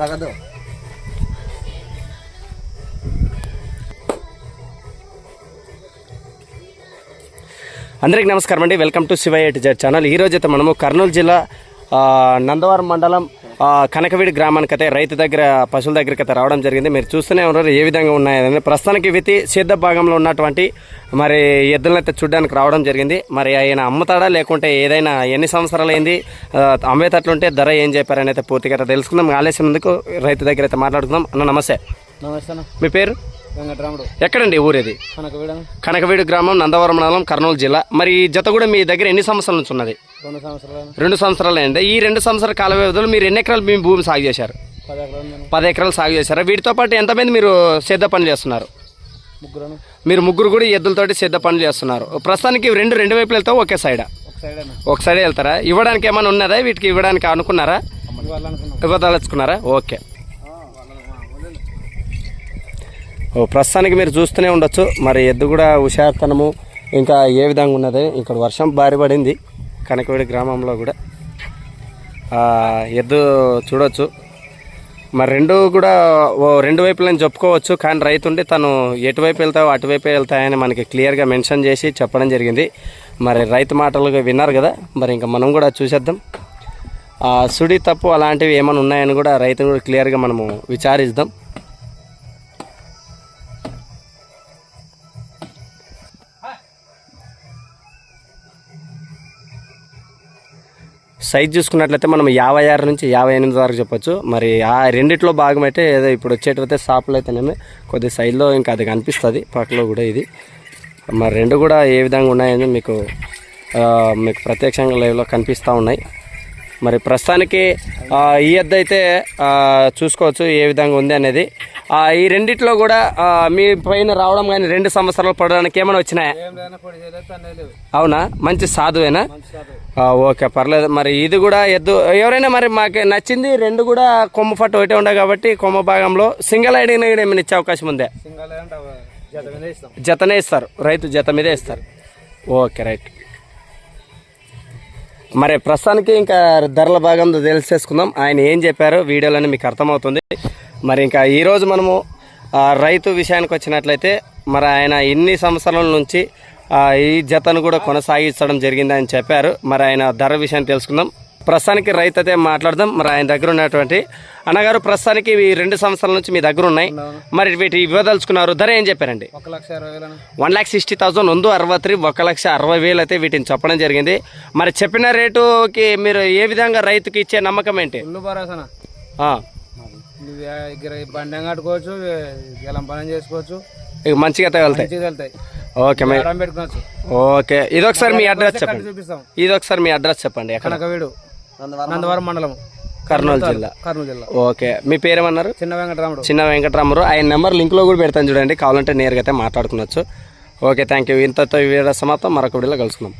నాకద్దు అందరికీ నమస్కారం అండి. Welcome to Shivayya Z channel ఈరోజు అయితే మనము కర్నూలు జిల్లా నందవరం మండలం కనకవీడి గ్రామానికి అయితే రైతు దగ్గర పశువుల దగ్గరికి అయితే రావడం జరిగింది. మీరు చూస్తూనే ఉన్నారు ఏ విధంగా ఉన్నాయని ప్రస్తుతానికి వితి సిద్ధ భాగంలో ఉన్నటువంటి మరి ఎద్దులను అయితే చూడడానికి రావడం జరిగింది. మరి ఆయన అమ్ముతాడా లేకుంటే ఏదైనా ఎన్ని సంవత్సరాలు అయింది అమ్మేటట్లుంటే ధర ఏం చెప్పారని అయితే పూర్తిగా తెలుసుకుందాం. ఆలస్యం ముందుకు రైతు దగ్గర అయితే మాట్లాడుకుందాం. అన్న నమస్తే. నమస్తే మీ పేరు? ఎక్కడండి ఊరేది? కనక వీడ కనకవీడు గ్రామం నందవరం మండలం కర్నూలు జిల్లా. మరి ఈ జత కూడా మీ దగ్గర ఎన్ని సంవత్సరాల నుంచి ఉన్నది? రెండు సంవత్సరాలు. రెండు సంవత్సరాలు అయింది ఈ రెండు సంవత్సరాల కాల వ్యవధిలో మీరు ఎన్ని ఎకరాలు మీ భూమి సాగు చేశారు? పది ఎకరాలు సాగు చేశారు? వీటితో పాటు ఎంతమంది మీరు సేద్య పనులు చేస్తున్నారు? మీరు ముగ్గురు కూడా ఎద్దులతోటి సేద్య పనులు చేస్తున్నారు. ప్రస్తుతానికి రెండు రెండు వైపులు వెళ్తావు? ఒకే సైడ్ ఒక సైడ్ వెళ్తారా? ఇవ్వడానికి ఏమైనా ఉన్నదా? వీటికి ఇవ్వడానికి అనుకున్నారా? ఇవ్వదలుచుకున్నారా? ఓకే ఓ ప్రస్తుతానికి మీరు చూస్తూనే ఉండొచ్చు. మరి ఎద్దు కూడా హుషారుతనము ఇంకా ఏ విధంగా ఉన్నది? ఇక్కడ వర్షం భారీ పడింది కనకవేడి గ్రామంలో కూడా. ఎద్దు చూడొచ్చు. మరి రెండు కూడా ఓ రెండు వైపులని చెప్పుకోవచ్చు. కానీ రైతు ఉండి తను ఎటువైపు వెళ్తావో అటువైపు వెళ్తాయని మనకి క్లియర్గా మెన్షన్ చేసి చెప్పడం జరిగింది. మరి రైతు మాటలు విన్నారు కదా. మరి ఇంకా మనం కూడా చూసేద్దాం. సుడి తప్పు అలాంటివి ఏమైనా ఉన్నాయని కూడా రైతును కూడా క్లియర్గా మనము విచారిద్దాం. సైజ్ చూసుకున్నట్లయితే మనం యాభై ఆరు నుంచి యాభై ఎనిమిది వరకు చెప్పొచ్చు. మరి ఆ రెండిట్లో భాగం అయితే ఏదో ఇప్పుడు వచ్చేటైతే షాపులు అయితేనేమి కొద్ది సైజులో ఇంకా అది కనిపిస్తుంది. పక్కలో కూడా ఇది. మరి రెండు కూడా ఏ విధంగా ఉన్నాయని మీకు మీకు ప్రత్యక్షంగా లైవ్లో కనిపిస్తూ ఉన్నాయి. మరి ప్రస్తుతానికి ఈ ఎద్దు అయితే చూసుకోవచ్చు ఏ విధంగా ఉంది అనేది. ఈ రెండిట్లో కూడా మీ పైన రావడం కానీ రెండు సంవత్సరాలు పడడానికి ఏమైనా వచ్చినాయా? అవునా? మంచి సాధువేనా? ఓకే పర్లేదు. మరి ఇది కూడా ఎద్దు ఎవరైనా మరి మాకు నచ్చింది రెండు కూడా కొమ్మ ఫట్ ఒకటే ఉండే కాబట్టి కొమ్మ భాగంలో సింగిల్ ఐడిని కూడా ఏమైనా ఇచ్చే అవకాశం ఉందే? జతనే ఇస్తారు. రైతు జత మీదే ఇస్తారు. Okay right. మరి ప్రస్తుతానికి ఇంకా ధరల భాగంలో తెలిసేసుకుందాం. ఆయన ఏం చెప్పారో వీడియోలోనే మీకు అర్థమవుతుంది. మరి ఇంకా ఈరోజు మనము రైతు విషయానికి వచ్చినట్లయితే మరి ఆయన ఇన్ని సంవత్సరాల నుంచి ఈ జతను కూడా కొనసాగించడం జరిగిందని చెప్పారు. మరి ఆయన ధర విషయాన్ని తెలుసుకుందాం. ప్రస్తుతానికి రైతు అయితే మాట్లాడదాం. మరి ఆయన దగ్గర ఉన్నటువంటి అన్నగారు ప్రస్తుతానికి ఈ రెండు సంవత్సరాల నుంచి మీ దగ్గర ఉన్నాయి. మరి వీటి ఇవ్వదలుచుకున్నారు ధర ఏం చెప్పారండి? వన్ ల్యాక్ సిక్స్టీ థౌసండ్ ಒಂದು అరవై ఒక లక్ష అరవై వేలు అయితే వీటిని చెప్పడం జరిగింది. మరి చెప్పిన రేటుకి మీరు ఏ విధంగా రైతుకి ఇచ్చే నమ్మకం ఏంటి? బండి కట్టుకోవచ్చు గెలం పని చేసుకోవచ్చు. ఇక మంచిగా ఓకే ఓకే. ఇదొకసారి మీ అడ్రస్ చెప్పండి. ఇదొకసారి మీ అడ్రస్ చెప్పండి ఎక్కడ? నందవరం మండలం. కర్నూలు జిల్లా. కర్నూలు జిల్లా. ఓకే. మీ పేరేమన్నారు? చిన్న వెంకటరాముడు. చిన్న వెంకటరామరావు ఆయన నెంబర్ లింక్లో కూడా పెడతాను చూడండి. కావాలంటే నేరుగా అయితే మాట్లాడుకునొచ్చు ఓకే థ్యాంక్ యూ ఇంతతో ఈ వీడియో సమాప్తం. మరొక వీడియోలో కలుసుకుందాం.